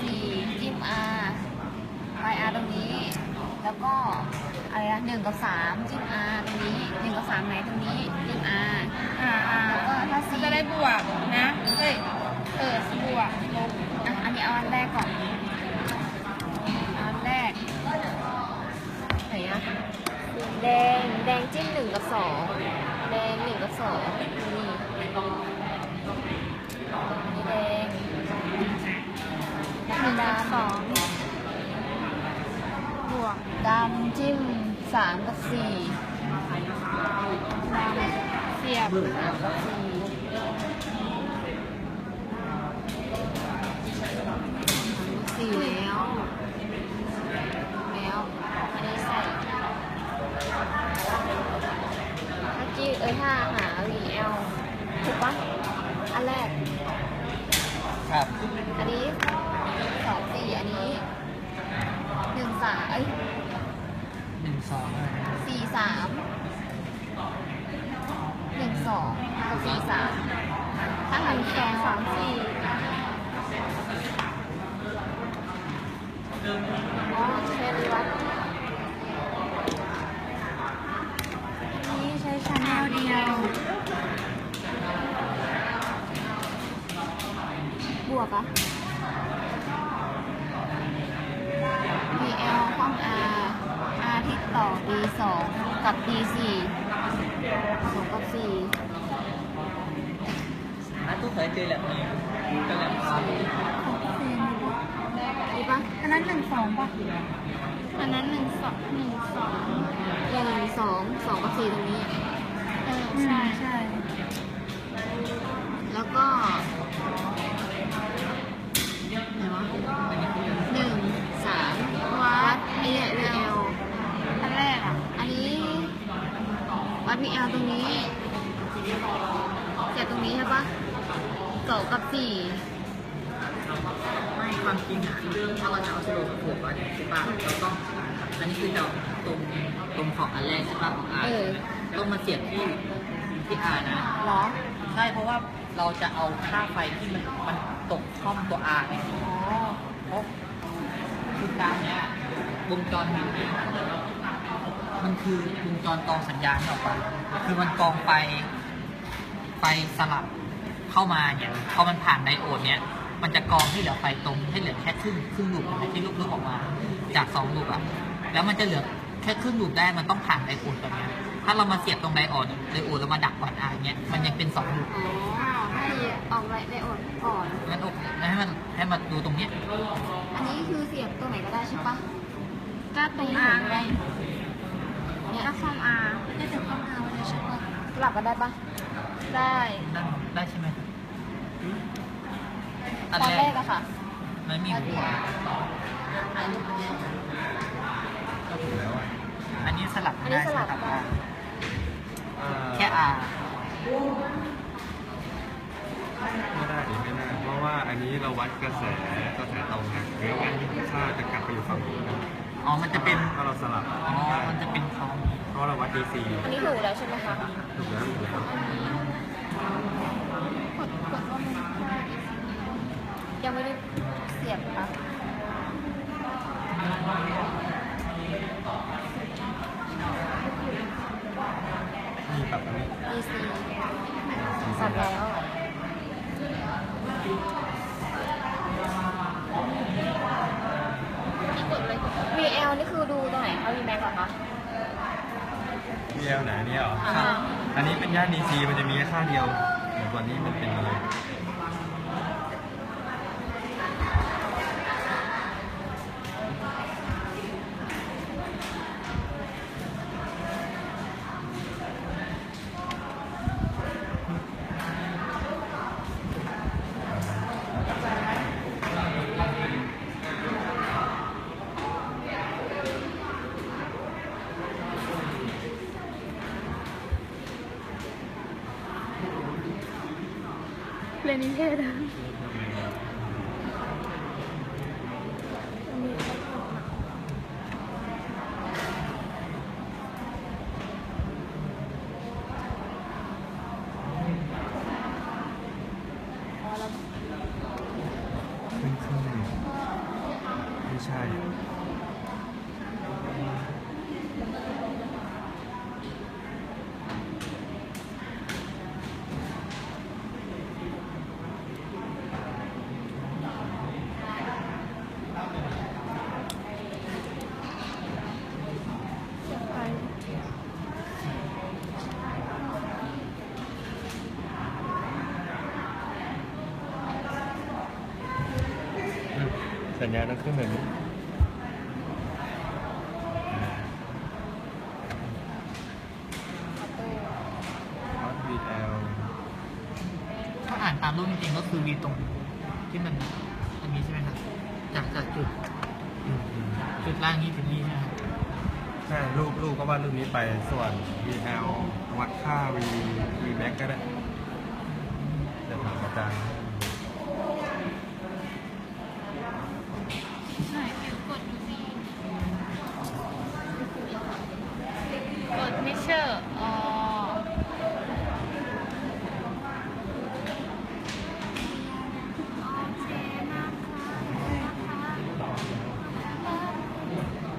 สี่จิ้ม R ไป R ตรงนี้ แล้วก็อะไรนะหนึ่งกับสามจิ้ม R ตรงนี้หนึ่งกับสามไหนตรงนี้จิ้ม R อ่าอ่าแล้วก็ถ้ามันสี่จะได้บวกนะเฮ้ยเออบวกลบอะอันนี้เอาอันแรกก่อนเอาอันแรกไหนอะแดงแดงจิ้มหนึ่งกับสองแดงหนึ่งกับสองนี่นี่แดง หนึ่งกับสองบวกดำจิ้มสามกับสี่ดำเสียบสามกับสี่สี่แล้วแล้วอันนี้ใส่ถ้าจี้เออถ้าหา VL ถูกปะอันแรก ครับ อันนี้ องสี่อันนี้หนึ่งสามเอ้ยหนึ่งสองอะไรนะสี่สามหนึ่งสองกับสี่สามถ้าหนึ่งสองสามสี่อ๋อเชนวัดนี่ใช้ชาแนลเดียว บวกอะ R ที่ต่อ D สองกับ D สี่สองกับสี่อะตู้เคยเจอแบบนี้ก็แบบดีปะอันนั้นหนึ่งสองป่ะอันนั้นหนึ่งสองหนึ่งสองหนึ่งสองสองกับสี่ตรงนี้ เออ ใช่ ใช่ แล้วก็ ตรงนี้ใช่ปะสองกับสี่ไม่ความจริงอะถ้าเราจะเอาสโลว์ถูกว่าใช่ป่ะเราต้องอันนี้คือจะตรงตรงของอันแรกใช่ป่ะของอาร์เออ ต้องมาเสียบที่ที่อาร์นะเหรอ ใช่เพราะว่าเราจะเอาค่าไฟที่มันมันตกช่องตัวอาร์ไงอ๋อเพราะคือการเนี้ยวงจรบินเนี่ยมันคือวงจรกรองสัญญาณออกไปคือมันกรองไฟ ไฟสลับเข้ามาเนี่ยพอมันผ่านไดโอดเนี่ยมันจะกรองให้เหลือไฟตรงให้เหลือแค่ครึ่งครึ่งลูกนะที่ลูกลูกออกมา จากสองลูกอะแล้วมันจะเหลือแค่ครึ่งลูกได้มันต้องผ่านไดโอดแบบเนี้ยถ้าเรามาเสียบตรงไดโอดไดโอดแล้วมาดักก่อนอาร์เนี้ยมันยังเป็นสองลูกอ๋อให้ออกไรได้อดก่อนงั้นโอเคให้มันให้มันดูตรงเนี้ยอันนี้คือเสียบตัวไหนก็ได้ใช่ปะก็ตรงอาไงเนี่ยก็คอมอาได้ถึงข้างหน้าไว้เลยใช่ปะสลับกันได้ปะ ได้ ได้ได้ใช่ไหมตอนแรกอะค่ะ มันมีหัวอันนี้สลับอันนี้ได้สลับครับได้แค่อาไม่ได้ดิไม่ได้ เพราะว่าอันนี้เราวัดกระแสกระแสตรงไงหรืองั้นค่าจะกลับไปอยู่ฝั่งนู้นนะอ๋อ มันจะเป็น ถ้าเราสลับอ๋อ มันจะเป็นคอมเพราะเราวัด DC อันนี้ถูกแล้วใช่ไหมคะถูกแล้วถูกแล้ว กดกดว่ามันได้ยังไม่ได้เสียบค่ะมีปรับอันนี้ DC สับแล้วที่กดเลย VL นี่คือดูตรงไหนคะ VMAX เหรอคะพีเอลไหนอันนี้เหรอ อันนี้เป็นย่านดีซีมันจะมีแค่ค่าเดียวแต่วันนี้มันเป็นอะไเรียนนิเทศอะใช่ สัญญาณต้องขึ้นแบบนี้ฮอต VL ถ้าอ่านตามรูปจริงๆก็คือวีตรงที่มันอันนี้ใช่ไหมครับ จากจากจุดอืมอืมจุดล่างนี้ถึงนี้ใช่ไหมครับใช่รูปรูปก็วาดรูปนี้ไปส่วน VL วัดค่า V V max ก็ได้เดี๋ยวถามอาจารย์